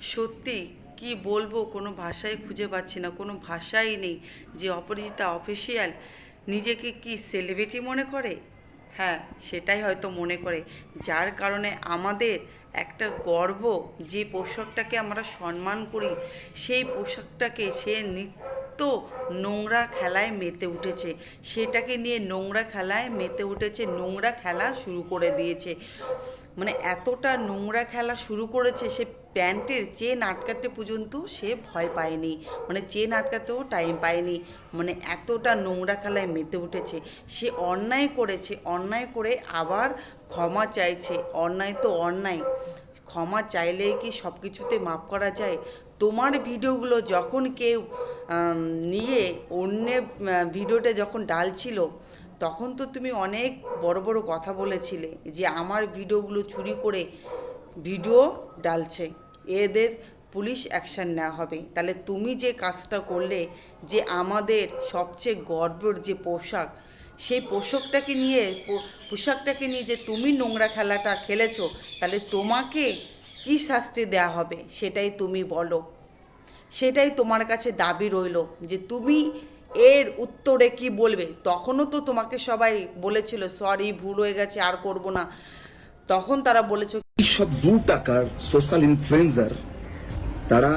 সত্যি কি বলব, কোনো ভাষাই খুঁজে পাচ্ছি না, কোনো ভাষাই নেই যে অপরাজিতা অফিসিয়াল নিজেকে কি সেলিব্রিটি মনে করে? হ্যাঁ সেটাই হয়তো মনে করে। যার কারণে আমাদের একটা গর্ব যে পোশাকটাকে আমরা সম্মান করি, সেই পোশাকটাকে সে নিত্য নোংরা খেলায় মেতে উঠেছে। সেটাকে নিয়ে নোংরা খেলায় মেতে উঠেছে, নোংরা খেলা শুরু করে দিয়েছে। মানে এতটা নোংরা খেলা শুরু করেছে, সে প্যান্টের চেন আটকাতে পর্যন্ত সে ভয় পায়নি। মানে চেন আটকাতেও টাইম পায়নি। মানে এতটা নোংরা খেলায় মেতে উঠেছে। সে অন্যায় করেছে, অন্যায় করে আবার ক্ষমা চাইছে। অন্যায় তো অন্যায়। ক্ষমা চাইলেই কি সব কিছুতে মাফ করা যায়? তোমার ভিডিওগুলো যখন কেউ নিয়ে অন্যের ভিডিওটা যখন ডালছিল তখন তো তুমি অনেক বড় বড় কথা বলেছিলে যে আমার ভিডিওগুলো চুরি করে ভিডিও ডালছে। এদের পুলিশ অ্যাকশন নেওয়া হবে। তাহলে তুমি যে কাজটা করলে যে আমাদের সবচেয়ে গর্বের যে পোশাক, সেই পোশাকটাকে নিয়ে পোশাকটাকে নিয়ে যে তুমি নোংরা খেলাটা খেলেছো, তাহলে তোমাকে কি শাস্তি দেওয়া হবে সেটাই তুমি বলো। সেটাই তোমার কাছে দাবি রইল যে তুমি এর উত্তরে কি বলবে? তখনও তো তোমাকে সবাই বলেছিল সরি ভুল হয়ে গেছে, আর করব না। তখন তারা বলেছে, এইসব দু টাকার সোশ্যাল ইনফ্লুয়েন্সার তারা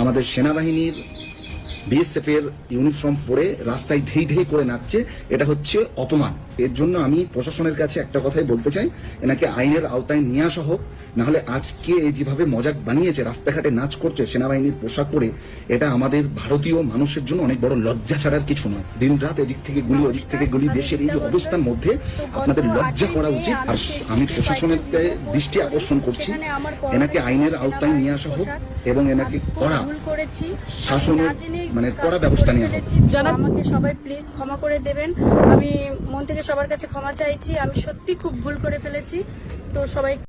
আমাদের সেনাবাহিনীর বিএসএফ এর ইউনিফর্ম পরে রাস্তায় ধেই ধেই করে নাচছে, এটা হচ্ছে অপমান। এর জন্য আমি প্রশাসনের কাছে একটা কথাই বলতে চাই, এনাকে আইনের আওতায় নিয়ে আসা হোক, নাহলে আজকে এই যেভাবে মজাক বানিয়েছে, রাস্তাঘাটে নাচ করছে, সেনাবাহিনীর পোশাক পরে, এটা আমাদের ভারতীয় মানুষের জন্য অনেক বড় লজ্জা ছাড়ার কিছু নয়। দিন রাত এদিক থেকে গুলি, ওদিক থেকে গুলি, দেশের এই অবস্থার মধ্যে আপনাদের লজ্জা করা উচিত, আর আমি প্রশাসনের দৃষ্টি আকর্ষণ করছি, এনাকে আইনের আওতায় নিয়ে আসা হোক এবং এনাকে কড়া ভুল করেছি। শাসনের না জেনে মানে কড়া ব্যবস্থা নেওয়া হবে। ফেলেছি। আমাকে সবাই প্লিজ ক্ষমা করে দেবেন। আমি মন থেকে সবার কাছে ক্ষমা চাইছি। আমি সত্যি খুব ভুল করে ফেলেছি। তো সবাই